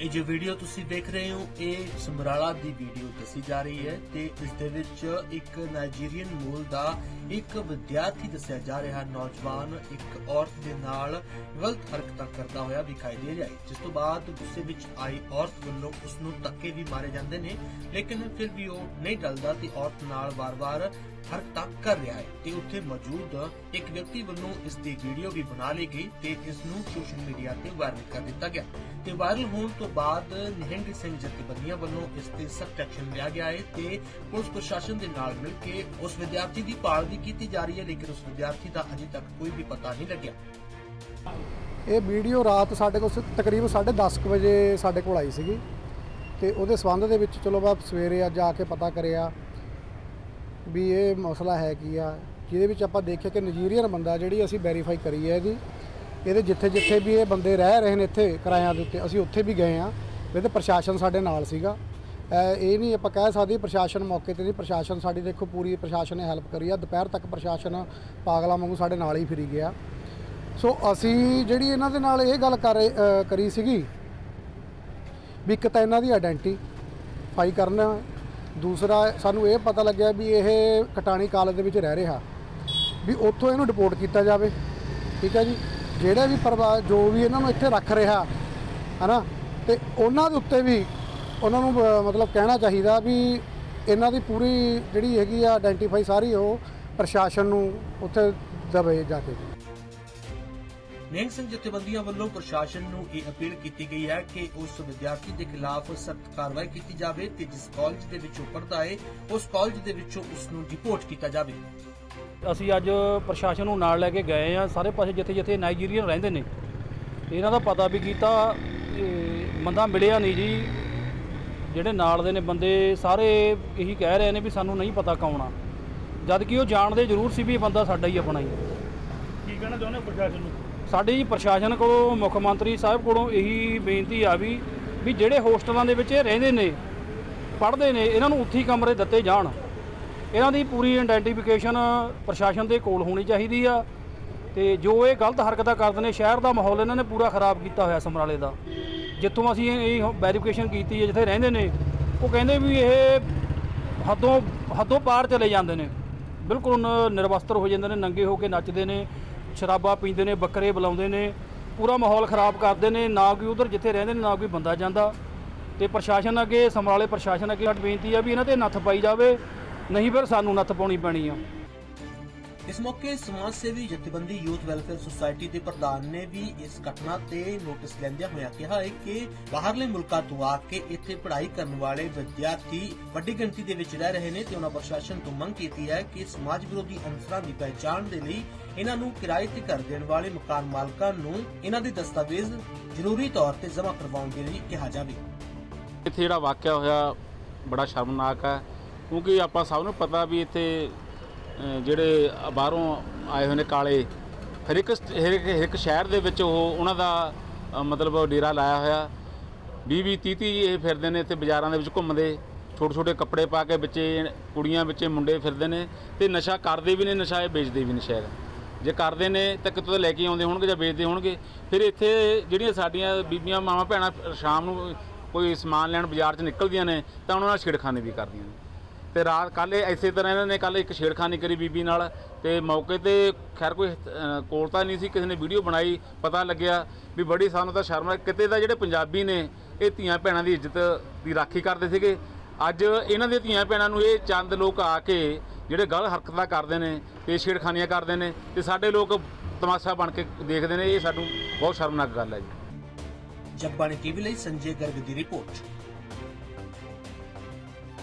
ਇਹ ਜੋ ਵੀਡੀਓ ਤੁਸੀਂ ਦੇਖ ਰਹੇ ਹੋ, ਇਹ ਸਮਰਾਲਾ ਦੀ ਵੀਡੀਓ ਦੱਸੀ ਜਾ ਰਹੀ ਹੈ ਤੇ ਇਸ ਦੇ ਵਿੱਚ ਇੱਕ ਨਾਈਜੀਰੀਅਨ ਮੂਲ ਦਾ ਇੱਕ ਵਿਦਿਆਰਥੀ ਦੱਸਿਆ ਜਾ ਰਿਹਾ ਨੌਜਵਾਨ ਇੱਕ ਔਰਤ ਦੇ ਨਾਲ ਗਲਤ ਹਰਕਤਾਂ ਕਰਦਾ ਹੋਇਆ ਦਿਖਾਈ ਦੇ ਰਿਹਾ ਹੈ, ਜਿਸ ਤੋਂ ਬਾਅਦ ਗੁੱਸੇ ਵਿੱਚ ਆਈ ਔਰਤ ਵੱਲੋਂ ਉਸ ਨੂੰ ਧੱਕੇ ਵੀ ਮਾਰੇ ਜਾਂਦੇ ਨੇ, ਲੇਕਿਨ ਫਿਰ ਵੀ ਉਹ ਨਹੀਂ ਟਲਦਾ ਤੇ ਔਰਤ ਨਾਲ ਵਾਰ-ਵਾਰ ਹਰਕਤਾਂ ਕਰ ਰਿਹਾ ਹੈ ਤੇ ਉੱਥੇ ਮੌਜੂਦ ਇੱਕ ਵਿਅਕਤੀ ਵੱਲੋਂ ਇਸ ਦੀ ਵੀਡੀਓ ਵੀ ਬਣਾ ਲਈ ਗਈ ਤੇ ਇਸ ਨੂੰ ਸੋਸ਼ਲ ਮੀਡੀਆ ਤੇ ਵਾਇਰਲ ਕਰ ਦਿੱਤਾ ਗਿਆ। ਤੇ ਵਾਇਰਲ ਹੋਣ ਤੋਂ ਬਾਅਦ ਨਿਹੰਗ ਸਿੰਘ ਜਥੇਬੰਦੀਆਂ ਵੱਲੋਂ ਇਸ ਤੇ ਸਖਤ ਐਕਸ਼ਨ ਲਿਆ ਗਿਆ ਹੈ ਤੇ ਪੁਲਿਸ ਪ੍ਰਸ਼ਾਸਨ ਦੇ ਨਾਲ ਮਿਲ ਕੇ ਉਸ ਵਿਦਿਆਰਥੀ ਦੀ ਭਾਲ ਵੀ ਕੀਤੀ ਜਾ ਰਹੀ ਹੈ, ਲੇਕਿਨ ਉਸ ਵਿਦਿਆਰਥੀ ਦਾ ਅਜੇ ਤੱਕ ਕੋਈ ਵੀ ਪਤਾ ਨਹੀਂ ਲੱਗਿਆ। ਇਹ ਵੀਡੀਓ ਰਾਤ ਸਾਡੇ ਕੋਲ ਤਕਰੀਬਨ 10:30 ਕੁ ਵਜੇ ਸਾਡੇ ਕੋਲ ਆਈ ਸੀਗੀ ਤੇ ਉਹਦੇ ਸਬੰਧ ਦੇ ਵਿੱਚ ਚਲੋ ਮੈਂ ਸਵੇਰੇ ਅੱਜ ਆ ਕੇ ਪਤਾ ਕਰਿਆ ਵੀ ਇਹ ਮਸਲਾ ਹੈ ਕੀ ਆ, ਜਿਹਦੇ ਵਿੱਚ ਆਪਾਂ ਦੇਖਿਆ ਕਿ ਨਜੀਰੀਅਨ ਬੰਦਾ ਜਿਹੜੀ ਅਸੀਂ ਵੈਰੀਫਾਈ ਕਰੀ ਹੈ ਇਹਦੀ ਇਹਦੇ ਜਿੱਥੇ ਜਿੱਥੇ ਵੀ ਇਹ ਬੰਦੇ ਰਹਿ ਰਹੇ ਨੇ ਇੱਥੇ ਕਿਰਾਇਆਂ ਦੇ ਉੱਤੇ, ਅਸੀਂ ਉੱਥੇ ਵੀ ਗਏ ਆ ਇਹਦੇ ਪ੍ਰਸ਼ਾਸਨ ਸਾਡੇ ਨਾਲ ਸੀਗਾ। ਇਹ ਨਹੀਂ ਆਪਾਂ ਕਹਿ ਸਕਦੇ ਪ੍ਰਸ਼ਾਸਨ ਮੌਕੇ ਤੇ ਨਹੀਂ, ਪ੍ਰਸ਼ਾਸਨ ਸਾਡੀ ਦੇਖੋ ਪੂਰੀ ਪ੍ਰਸ਼ਾਸਨ ਨੇ ਹੈਲਪ ਕਰੀ ਆ। ਦੁਪਹਿਰ ਤੱਕ ਪ੍ਰਸ਼ਾਸਨ ਪਾਗਲਾ ਵਾਂਗੂ ਸਾਡੇ ਨਾਲ ਹੀ ਫਿਰੀ ਗਿਆ। ਸੋ ਅਸੀਂ ਜਿਹੜੀ ਇਹਨਾਂ ਦੇ ਨਾਲ ਇਹ ਗੱਲ ਕਰ ਕਰੀ ਸੀਗੀ ਵੀ ਇੱਕ ਤਾਂ ਇਹਨਾਂ ਦੀ ਆਇਡੈਂਟੀਫਾਈ ਕਰਨਾ। ਦੂਸਰਾ, ਸਾਨੂੰ ਇਹ ਪਤਾ ਲੱਗਿਆ ਵੀ ਇਹ ਕਟਾਣੀ ਕਾਲਜ ਦੇ ਵਿੱਚ ਰਹਿ ਰਿਹਾ। ਵੀ ਉੱਥੋਂ ਇਹਨੂੰ ਡਿਪੋਰਟ ਕੀਤਾ ਜਾਵੇ। ਠੀਕ ਹੈ ਜੀ? ਜਿਹੜੇ ਵੀ ਪਰਿਵਾਰ ਜੋ ਵੀ ਇਹਨਾਂ ਨੂੰ ਇੱਥੇ ਰੱਖ ਰਿਹਾ, ਹਨਾ, ਤੇ ਉਹਨਾਂ ਦੇ ਉੱਤੇ ਵੀ ਉਹਨਾਂ ਨੂੰ ਮਤਲਬ ਕਹਿਣਾ ਚਾਹੀਦਾ ਵੀ ਇਹਨਾਂ ਦੀ ਪੂਰੀ ਜਿਹੜੀ ਹੈਗੀ ਆ ਆਇਡੈਂਟੀਫਾਈ ਸਾਰੀ ਉਹ ਪ੍ਰਸ਼ਾਸਨ ਨੂੰ ਉੱਥੇ ਦਵੇ ਜਾ ਕੇ। ਨਿਹੰਗ ਸਿੰਘ ਜਥੇਬੰਦੀਆਂ ਵੱਲੋਂ ਪ੍ਰਸ਼ਾਸਨ ਨੂੰ ਇਹ ਅਪੀਲ ਕੀਤੀ ਗਈ ਹੈ ਕਿ ਉਸ ਵਿਦਿਆਰਥੀ ਦੇ ਖਿਲਾਫ ਸਖਤ ਕਾਰਵਾਈ ਕੀਤੀ ਜਾਵੇ ਤੇ ਜਿਸ ਕਾਲਜ ਦੇ ਵਿੱਚੋਂ ਪੜ੍ਹਦਾ ਹੈ, ਉਸ ਕਾਲਜ ਦੇ ਵਿੱਚੋਂ ਉਸ ਨੂੰ ਡਿਪੋਰਟ ਕੀਤਾ ਜਾਵੇ। ਅਸੀਂ ਅੱਜ ਪ੍ਰਸ਼ਾਸਨ ਨੂੰ ਨਾਲ ਲੈ ਕੇ ਗਏ ਆ ਸਾਰੇ ਪਾਸੇ ਜਿੱਥੇ ਜਿੱਥੇ ਨਾਈਜੀਰੀਅਨ ਰਹਿੰਦੇ ਨੇ। ਇਹਨਾਂ ਦਾ ਪਤਾ ਵੀ ਕੀਤਾ ਬੰਦਾ ਮਿਲਿਆ ਨਹੀਂ ਜੀ। ਜਿਹੜੇ ਨਾਲ ਦੇ ਨੇ ਬੰਦੇ ਸਾਰੇ ਇਹੀ ਕਹਿ ਰਹੇ ਨੇ ਵੀ ਸਾਨੂੰ ਨਹੀਂ ਪਤਾ ਕੌਣ ਆ। ਜਦ ਕਿ ਉਹ ਜਾਣਦੇ ਜ਼ਰੂਰ ਸੀ ਵੀ ਇਹ ਬੰਦਾ ਸਾਡਾ ਹੀ ਆਪਣਾ ਹੀ। ਕੀ ਕਹਿਣਾ ਚਾਹੁੰਦੇ ਹੋ ਪ੍ਰਸ਼ਾਸਨ ਨੂੰ? ਸਾਡੀ ਜੀ ਪ੍ਰਸ਼ਾਸਨ ਕੋਲੋਂ ਮੁੱਖ ਮੰਤਰੀ ਸਾਹਿਬ ਕੋਲੋਂ ਇਹੀ ਬੇਨਤੀ ਆ ਵੀ ਵੀ ਜਿਹੜੇ ਹੋਸਟਲਾਂ ਦੇ ਵਿੱਚ ਇਹ ਰਹਿੰਦੇ ਨੇ ਪੜ੍ਹਦੇ ਨੇ ਇਹਨਾਂ ਨੂੰ ਉੱਥੀ ਕਮਰੇ ਦਿੱਤੇ ਜਾਣ। ਇਹਨਾਂ ਦੀ ਪੂਰੀ ਆਇਡੈਂਟੀਫਿਕੇਸ਼ਨ ਪ੍ਰਸ਼ਾਸਨ ਦੇ ਕੋਲ ਹੋਣੀ ਚਾਹੀਦੀ ਆ ਤੇ ਜੋ ਇਹ ਗਲਤ ਹਰਕਤਾਂ ਕਰਦੇ ਨੇ, ਸ਼ਹਿਰ ਦਾ ਮਾਹੌਲ ਇਹਨਾਂ ਨੇ ਪੂਰਾ ਖਰਾਬ ਕੀਤਾ ਹੋਇਆ ਸਮਰਾਲੇ ਦਾ। ਜਿੱਥੋਂ ਅਸੀਂ ਇਹ ਵੈਰੀਫਿਕੇਸ਼ਨ ਕੀਤੀ ਹੈ, ਜਿੱਥੇ ਰਹਿੰਦੇ ਨੇ, ਉਹ ਕਹਿੰਦੇ ਵੀ ਇਹ ਹੱਦੋਂ ਹੱਦੋਂ ਪਾਰ ਚਲੇ ਜਾਂਦੇ ਨੇ। ਬਿਲਕੁਲ ਨਿਰਵਸਤਰ ਹੋ ਜਾਂਦੇ ਨੇ, ਨੰਗੇ ਹੋ ਕੇ ਨੱਚਦੇ ਨੇ, ਸ਼ਰਾਬਾਂ ਪੀਂਦੇ ਨੇ, ਬੱਕਰੇ ਬੁਲਾਉਂਦੇ ਨੇ, ਪੂਰਾ ਮਾਹੌਲ ਖਰਾਬ ਕਰਦੇ ਨੇ, ਨਾ ਕੋਈ ਉਧਰ ਜਿੱਥੇ ਰਹਿੰਦੇ ਨੇ, ਨਾ ਕੋਈ ਬੰਦਾ ਜਾਂਦਾ। ਤੇ ਪ੍ਰਸ਼ਾਸਨ ਅੱਗੇ, ਸਮਰਾਲੇ ਪ੍ਰਸ਼ਾਸਨ ਅੱਗੇ ਸਾਡੀ ਬੇਨਤੀ ਆ ਵੀ ਇਹਨਾਂ ਤੇ ਨੱਥ ਪਾਈ ਜਾਵੇ। ਨਹੀਂ ਫਿਰ ਸਾਨੂੰ ਨੱਥ ਪਾਉਣੀ ਪੈਣੀ ਆ। ਇਸ ਮੌਕੇ ਸਮਾਜ ਸੇਵੀ ਜਥੇਬੰਦੀ ਯੂਥ ਵੈਲਫੇਅਰ ਸੁਸਾਇਟੀ ਦੇ ਪ੍ਰਧਾਨ ਨੇ ਵੀ ਇਸ ਘਟਨਾ ਤੇ ਨੋਟਿਸ ਲੈਂਦਿਆਂ ਹੋਇਆ ਕਿਹਾ ਹੈ ਕਿ ਬਾਹਰਲੇ ਮੁਲਕਾਂ ਤੋਂ ਆ ਕੇ ਇੱਥੇ ਪੜ੍ਹਾਈ ਕਰਨ ਵਾਲੇ ਵਿਦਿਆਰਥੀ ਵੱਡੀ ਗਿਣਤੀ ਦੇ ਵਿੱਚ ਰਹਿ ਰਹੇ ਨੇ ਤੇ ਉਹਨਾਂ ਪ੍ਰਸ਼ਾਸਨ ਤੋਂ ਮੰਗ ਕੀਤੀ ਹੈ ਕਿ ਸਮਾਜ ਵਿਰੋਧੀ ਅੰਸਰਾਂ ਦੀ ਪਹਿਚਾਣ ਦੇ ਲਈ ਇਹਨਾਂ ਨੂੰ ਕਿਰਾਏ ਤੇ ਘਰ ਦੇਣ ਵਾਲੇ ਮਕਾਨ ਮਾਲਕਾਂ ਨੂੰ ਇਹਨਾਂ ਦੇ ਦਸਤਾਵੇਜ਼ ਜ਼ਰੂਰੀ ਤੌਰ ਤੇ ਜਮ੍ਹਾਂ ਕਰਵਾਉਣ ਦੇ ਲਈ ਕਿਹਾ ਜਾਵੇ। ਇੱਥੇ ਜਿਹੜਾ ਵਾਕਿਆ ਹੋਇਆ ਬੜਾ ਸ਼ਰਮਨਾਕ ਹੈ। ਕਿਉਂਕਿ ਆਪਾਂ ਸਭ ਨੂੰ ਪਤਾ ਵੀ ਇੱਥੇ ਜਿਹੜੇ ਬਾਹਰੋਂ ਆਏ ਹੋਏ ਨੇ ਕਾਲੇ ਹਰ ਇੱਕ ਸਟ- ਹਰ ਇੱਕ ਹਰ ਇੱਕ ਸ਼ਹਿਰ ਦੇ ਵਿੱਚ ਉਹ, ਉਹਨਾਂ ਦਾ ਮਤਲਬ ਡੇਰਾ ਲਾਇਆ ਹੋਇਆ। 20 20 30 30 ਇਹ ਫਿਰਦੇ ਨੇ ਇੱਥੇ ਬਾਜ਼ਾਰਾਂ ਦੇ ਵਿੱਚ ਘੁੰਮਦੇ। ਛੋਟੇ ਛੋਟੇ ਕੱਪੜੇ ਪਾ ਕੇ ਵਿੱਚੇ, ਕੁੜੀਆਂ ਵਿੱਚੇ ਮੁੰਡੇ ਫਿਰਦੇ ਨੇ ਤੇ ਨਸ਼ਾ ਕਰਦੇ ਵੀ ਨੇ, ਨਸ਼ਾ ਇਹ ਵੇਚਦੇ ਵੀ ਨੇ ਸ਼ਾਇਦ ਜੇ ਕਰਦੇ ਨੇ ਤਾਂ ਕਿਤੋਂ ਤਾਂ ਲੈ ਕੇ ਆਉਂਦੇ ਹੋਣਗੇ ਜਾਂ ਵੇਚਦੇ ਹੋਣਗੇ? ਫਿਰ ਇੱਥੇ ਜਿਹੜੀਆਂ ਸਾਡੀਆਂ ਬੀਬੀਆਂ, ਮਾਵਾਂ, ਭੈਣਾਂ ਸ਼ਾਮ ਨੂੰ ਕੋਈ ਸਮਾਨ ਲੈਣ ਬਾਜ਼ਾਰ 'ਚ ਨਿਕਲਦੀਆਂ ਨੇ ਤਾਂ ਉਹਨਾਂ ਨਾਲ ਛੇੜਖਾਨੀ ਵੀ ਕਰਦੀਆਂ ਨੇ। ਤੇ ਰਾਤ ਕੱਲ੍ਹ ਇਹ ਇਸੇ ਤਰ੍ਹਾਂ ਇਹਨਾਂ ਨੇ ਕੱਲ ਇੱਕ ਛੇੜਖਾਨੀ ਕਰੀ ਬੀਬੀ ਨਾਲ ਤੇ ਮੌਕੇ ਤੇ ਖੈਰ ਕੋਈ ਕੋਲ ਤਾਂ ਨਹੀਂ ਸੀ, ਕਿਸੇ ਨੇ ਵੀਡੀਓ ਬਣਾਈ, ਪਤਾ ਲੱਗਿਆ ਵੀ ਬੜੀ ਸਾਨੂੰ ਤਾਂ ਸ਼ਰਮ ਆ। ਕਿਤੇ ਦਾ ਜਿਹੜੇ ਪੰਜਾਬੀ ਨੇ ਇਹ ਧੀਆਂ ਭੈਣਾਂ ਦੀ ਇੱਜ਼ਤ ਦੀ ਰਾਖੀ ਕਰਦੇ ਸੀਗੇ। ਅੱਜ ਇਹਨਾਂ ਦੀਆਂ ਧੀਆਂ ਭੈਣਾਂ ਨੂੰ ਇਹ ਚੰਦ ਲੋਕ ਆ ਕੇ ਜਿਹੜੇ ਗਲਤ ਹਰਕਤਾਂ ਕਰਦੇ ਨੇ ਤੇ ਛੇੜਖਾਨੀਆਂ ਕਰਦੇ ਨੇ ਤੇ ਸਾਡੇ ਲੋਕ ਤਮਾਸ਼ਾ ਬਣ ਕੇ ਦੇਖਦੇ ਨੇ, ਇਹ ਸਾਨੂੰ ਬਹੁਤ ਸ਼ਰਮਨਾਕ ਗੱਲ ਹੈ ਜੀ। ਜਗਬਾਣੀ ਟੀਵੀ ਲਈ ਸੰਜੇ ਗਰਗ ਦੀ ਰਿਪੋਰਟ।